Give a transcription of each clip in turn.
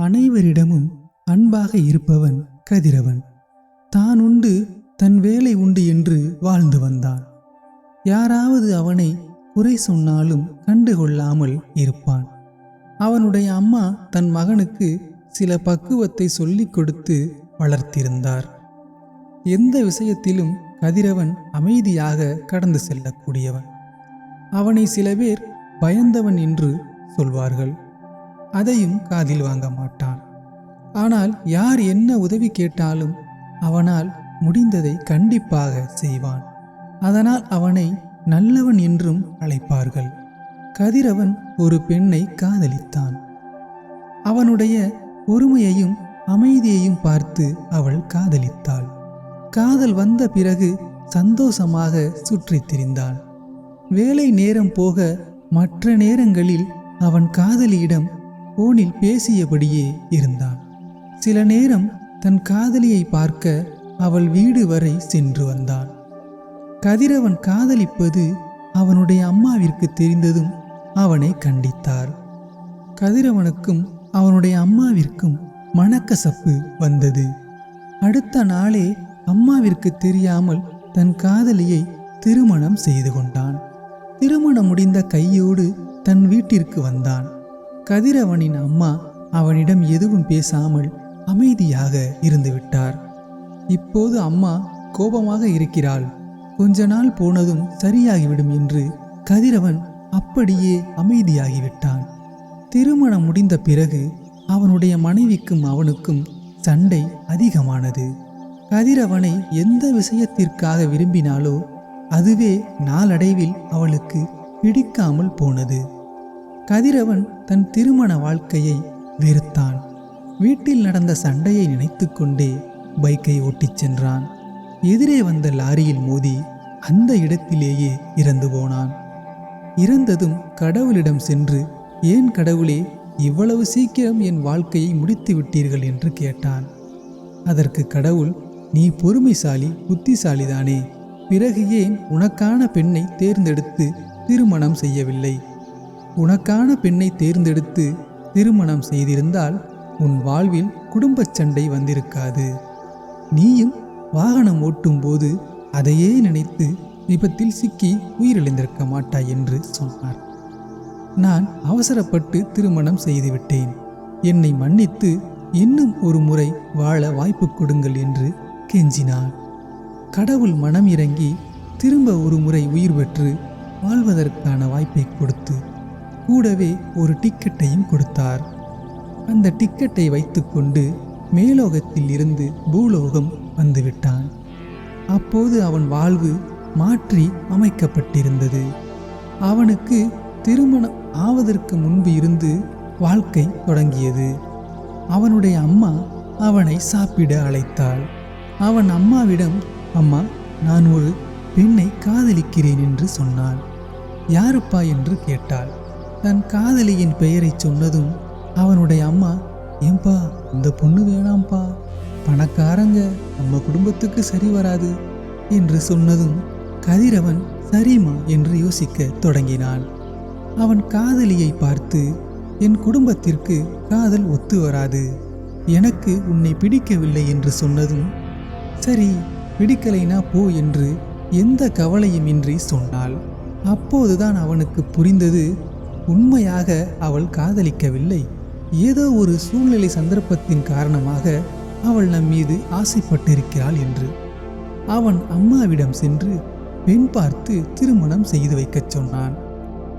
அனைவரிடமும் அன்பாக இருப்பவன் கதிரவன். தான் உண்டு தன் வேலை உண்டு என்று வாழ்ந்து வந்தான். யாராவது அவனை குறை சொன்னாலும் கண்டுகொள்ளாமல் இருப்பான். அவனுடைய அம்மா தன் மகனுக்கு சில பக்குவத்தை சொல்லிக் கொடுத்து வளர்த்திருந்தார். எந்த விஷயத்திலும் கதிரவன் அமைதியாக கடந்து செல்லக்கூடியவன். அவனை சில பேர் பயந்தவன் என்று சொல்வார்கள். அதையும் காதில் வாங்க மாட்டான். ஆனால் யார் என்ன உதவி கேட்டாலும் அவனால் முடிந்ததை கண்டிப்பாக செய்வான். அதனால் அவனை நல்லவன் என்றும் அழைப்பார்கள். கதிரவன் ஒரு பெண்ணை காதலித்தான். அவனுடைய பொறுமையையும் அமைதியையும் பார்த்து அவள் காதலித்தாள். காதல் வந்த பிறகு சந்தோஷமாக சுற்றித் திரிந்தான். வேலை நேரம் போக மற்ற நேரங்களில் அவன் காதலியிடம் போனில் பேசியபடியே இருந்தான் சில நேரம் தன் காதலியை பார்க்க அவள் வீடு வரை சென்று வந்தான் கதிரவன் காதலிப்பது அவனுடைய அம்மாவிற்கு தெரிந்ததும் அவனை கண்டித்தார். கதிரவனுக்கும் அவனுடைய அம்மாவிற்கும் மனக்கசப்பு வந்தது. அடுத்த நாளே அம்மாவிற்கு தெரியாமல் தன் காதலியை திருமணம் செய்து கொண்டான். திருமணம் முடிந்த கையோடு தன் வீட்டிற்கு வந்தான். கதிரவனின் அம்மா அவனிடம் எதுவும் பேசாமல் அமைதியாக இருந்துவிட்டார். இப்போது அம்மா கோபமாக இருக்கிறாள். கொஞ்ச நாள் போனதும் சரியாகிவிடும் என்று கதிரவன் அப்படியே அமைதியாகிவிட்டான். திருமணம் முடிந்த பிறகு அவனுடைய மனைவிக்கும் அவனுக்கும் சண்டை அதிகமானது. கதிரவனை எந்த விஷயத்திற்காக விரும்பினாலோ அதுவே நாளடைவில் அவளுக்கு பிடிக்காமல் போனது. கதிரவன் தன் திருமண வாழ்க்கையை வெறுத்தான். வீட்டில் நடந்த சண்டையை நினைத்துக்கொண்டே பைக்கை ஓட்டிச் சென்றான். எதிரே வந்த லாரியில் மோதி அந்த இடத்திலேயே இறந்து போனான். இறந்ததும் கடவுளிடம் சென்று ஏன் கடவுளே இவ்வளவு சீக்கிரம் என் வாழ்க்கையை முடித்து விட்டீர்கள்? என்று கேட்டான். அதற்கு கடவுள் நீ பொறுமைசாலி புத்திசாலிதானே. பிறகு ஏன் உனக்கான பெண்ணை தேர்ந்தெடுத்து திருமணம் செய்யவில்லை? உனக்கான பெண்ணை தேர்ந்தெடுத்து திருமணம் செய்திருந்தால் உன் வாழ்வில் குடும்பச் சண்டை வந்திருக்காது. நீயும் வாகனம் ஓட்டும்போது அதையே நினைத்து விபத்தில் சிக்கி உயிரிழந்திருக்க மாட்டாய் என்று சொன்னார். நான் அவசரப்பட்டு திருமணம் செய்துவிட்டேன். என்னை மன்னித்து இன்னும் ஒரு முறை வாழ வாய்ப்பு கொடுங்கள் என்று கெஞ்சினான் கடவுள் மனம் இறங்கி திரும்ப ஒரு முறை உயிர் பெற்று வாழ்வதற்கான வாய்ப்பை கொடுத்து கூடவே ஒரு டிக்கெட்டையும் கொடுத்தார். அந்த டிக்கெட்டை வைத்துக்கொண்டு மேலோகத்தில் இருந்து பூலோகம் வந்துவிட்டான். அப்போது அவன் வாழ்வு மாற்றி அமைக்கப்பட்டிருந்தது. அவனுக்கு திருமணம் ஆவதற்கு முன்பு இருந்து வாழ்க்கை தொடங்கியது. அவனுடைய அம்மா அவனை சாப்பிட அழைத்தாள். அவன் அம்மாவிடம் அம்மா நான் ஒரு பெண்ணை காதலிக்கிறேன் என்று சொன்னான் யாருப்பா? என்று கேட்டாள். தன் காதலியின் பெயரைச் சொன்னதும் அவனுடைய அம்மா ஏன்பா இந்த பொண்ணு வேணாம்ப்பா. பணக்காரங்க நம்ம குடும்பத்துக்கு சரி வராது என்று சொன்னதும் கதிரவன் சரிம்மா என்று யோசிக்க தொடங்கினான் அவன் காதலியை பார்த்து என் குடும்பத்திற்கு காதல் ஒத்து வராது. எனக்கு உன்னை பிடிக்கவில்லை என்று சொன்னதும் சரி பிடிக்கலைனா போ என்று எந்த கவலையும் இன்றி சொன்னாள். அப்போதுதான் அவனுக்கு புரிந்தது உண்மையாக அவள் காதலிக்கவில்லை. ஏதோ ஒரு சூழ்நிலை சந்தர்ப்பத்தின் காரணமாக அவள் நம் மீது ஆசைப்பட்டிருக்கிறாள் என்று. அவன் அம்மாவிடம் சென்று பெண் பார்த்து திருமணம் செய்து வைக்கச் சொன்னான்.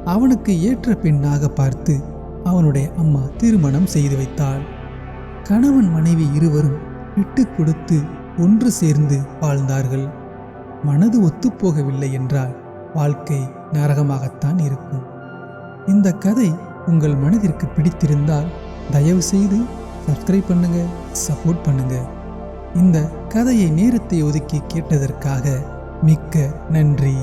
அவனுக்கு ஏற்ற பெண்ணாக பார்த்து அவனுடைய அம்மா திருமணம் செய்து வைத்தாள். கணவன் மனைவி இருவரும் விட்டு கொடுத்து ஒன்று சேர்ந்து வாழ்ந்தார்கள். மனது ஒத்துப்போகவில்லை என்றால் வாழ்க்கை நரகமாகத்தான் இருக்கும். இந்த கதை உங்கள் மனதிற்கு பிடித்திருந்தால் தயவு செய்து சப்ஸ்கிரைப் பண்ணுங்க சப்போர்ட் பண்ணுங்க. இந்த கதையை நேரத்தை ஒதுக்கி கேட்டதற்காக மிக்க நன்றி.